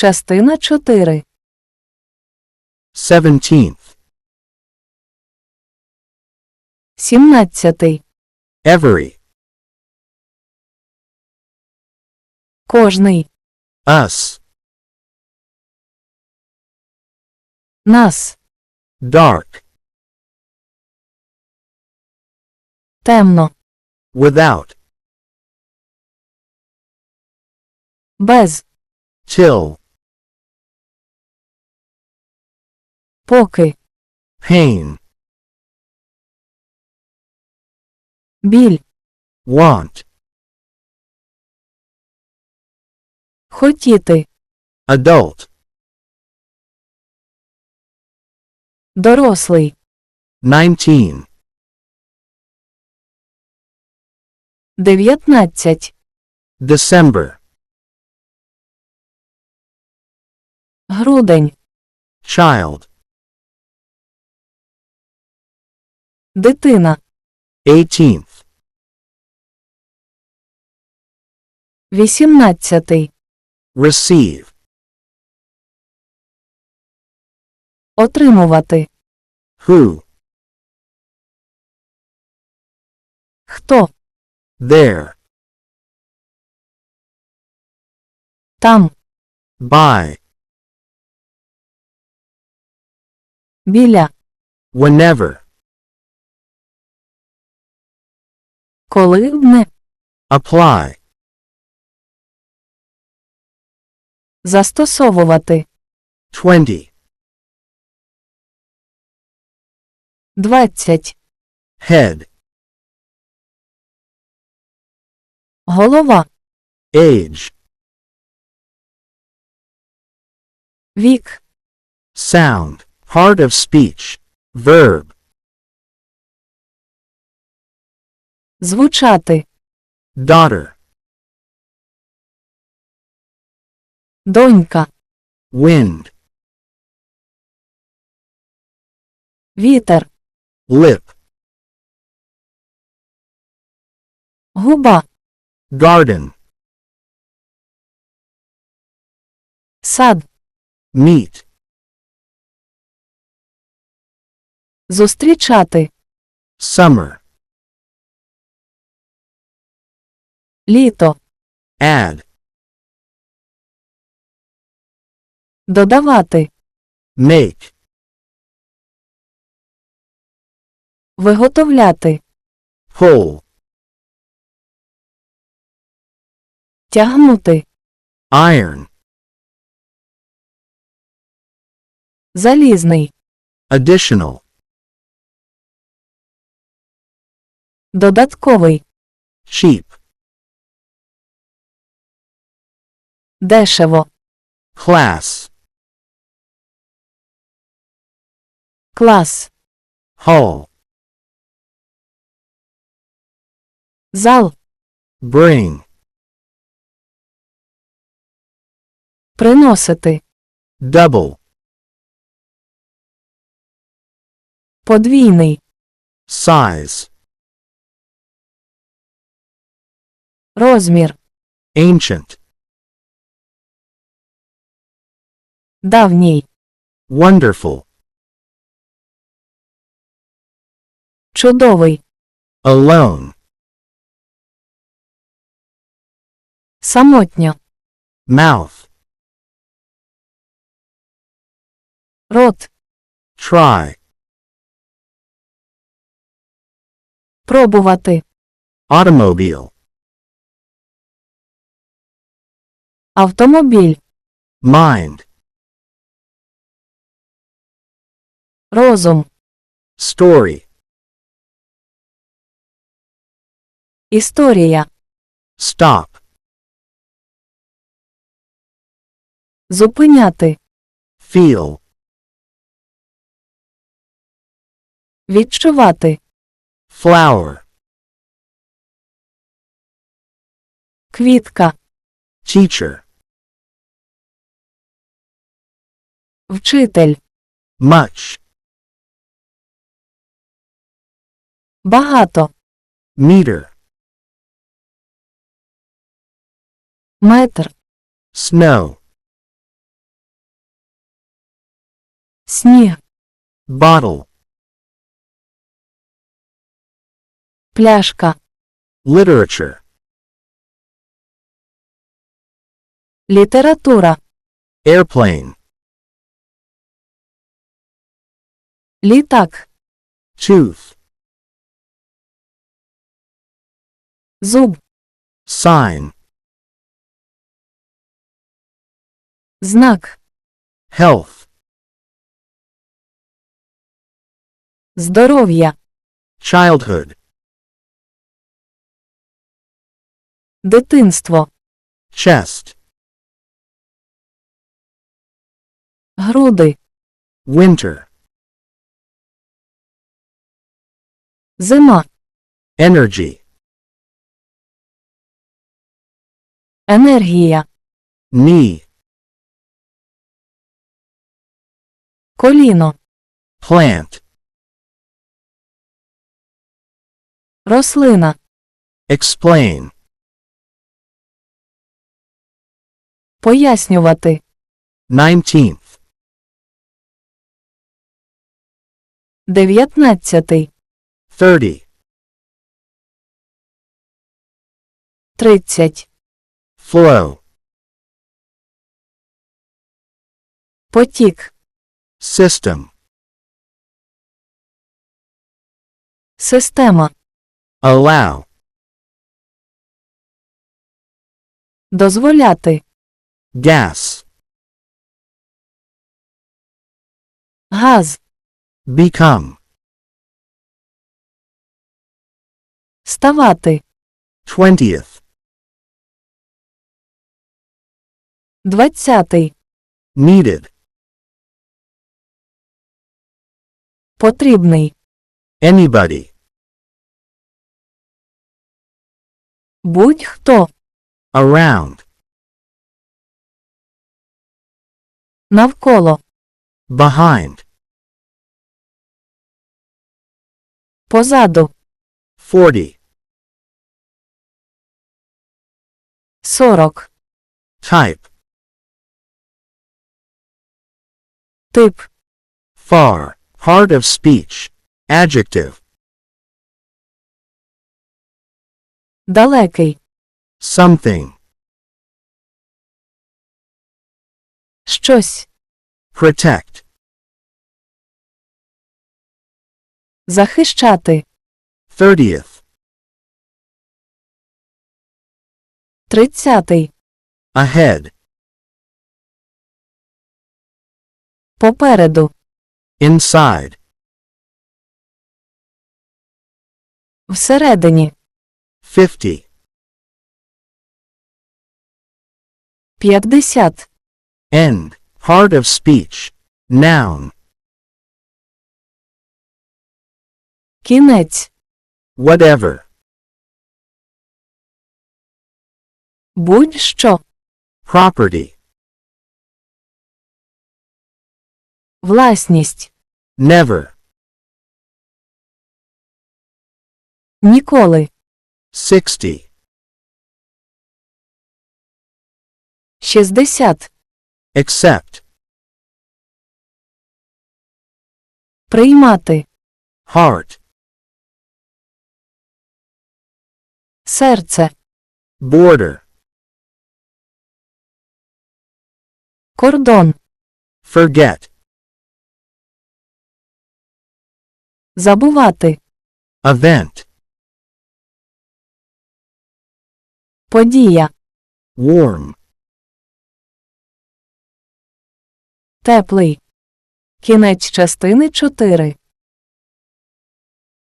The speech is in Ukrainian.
Частина 4. Seventeenth. 17. Every. Кожний. Us. Нас. Dark. Темно. Without. Без. Till. Поки. Pain. Біль. Want. Хотіти. Adult. Дорослий. Nineteen. 19. December. Грудень. Child. Дитина. 18. Receive. Отримувати. Who. Хто. There. Там. By. Біля. Whenever. Коли не. Apply. Застосовувати. Twenty. 20. Head. Голова. Age. Вік. Sound. Part of speech. Verb. Звучати. Daughter. Донька. Wind. Вітер. Lip. Губа. Garden. Сад. Meet. Зустрічати. Summer. Літо. Add. Додавати. Make. Виготовляти. Pull. Тягнути. Iron. Залізний. Additional. Додатковий. Cheap. Дешево. Class. Клас. Hall. Зал. Bring. Приносити. Double. Подвійний. Size. Розмір. Ancient. Давній. Wonderful. Чудовий. Alone. Самотньо. Mouth. Рот. Try. Пробувати. Automobile. Автомобіль. Mind. Розум. Story. Історія. Stop. Зупиняти. Feel. Відчувати. Flower. Квітка. Teacher. Вчитель. Much. Багато. Meter. Метр. Snow. Сніг. bottle, Пляшка. literature, Література. airplane, Літак. tooth, Зуб. sign, Знак. health, Здоров'я. childhood, Дитинство. chest, Груди. winter, Зима. energy, Енергія. knee, Коліно. plant, Рослина. explain, Пояснювати. 19th, Дев'ятнадцятий. 30, Тридцять. Flow. Потік. System. Система. Allow. Дозволяти. Gas. Газ. Become. Ставати. Twentieth. 20. Needed. Потрібний. Anybody. Будь-хто. Around. Навколо. Behind. Позаду. 40. 40. Type. Тип. far, hard of speech, adjective, Далекий. something, Щось. protect, Захищати. 30th, Тридцятий. ahead, Попереду. inside, Всередині. 50, П'ятдесят. end, hard of speech, noun, Кінець. whatever, Будь-що. property, Власність. never, Ніколи. 60, Шістдесят. accept, Приймати. heart, Серце. border, Кордон. forget, Забувати. event, Подія. warm, Теплий. Кінець частини 4.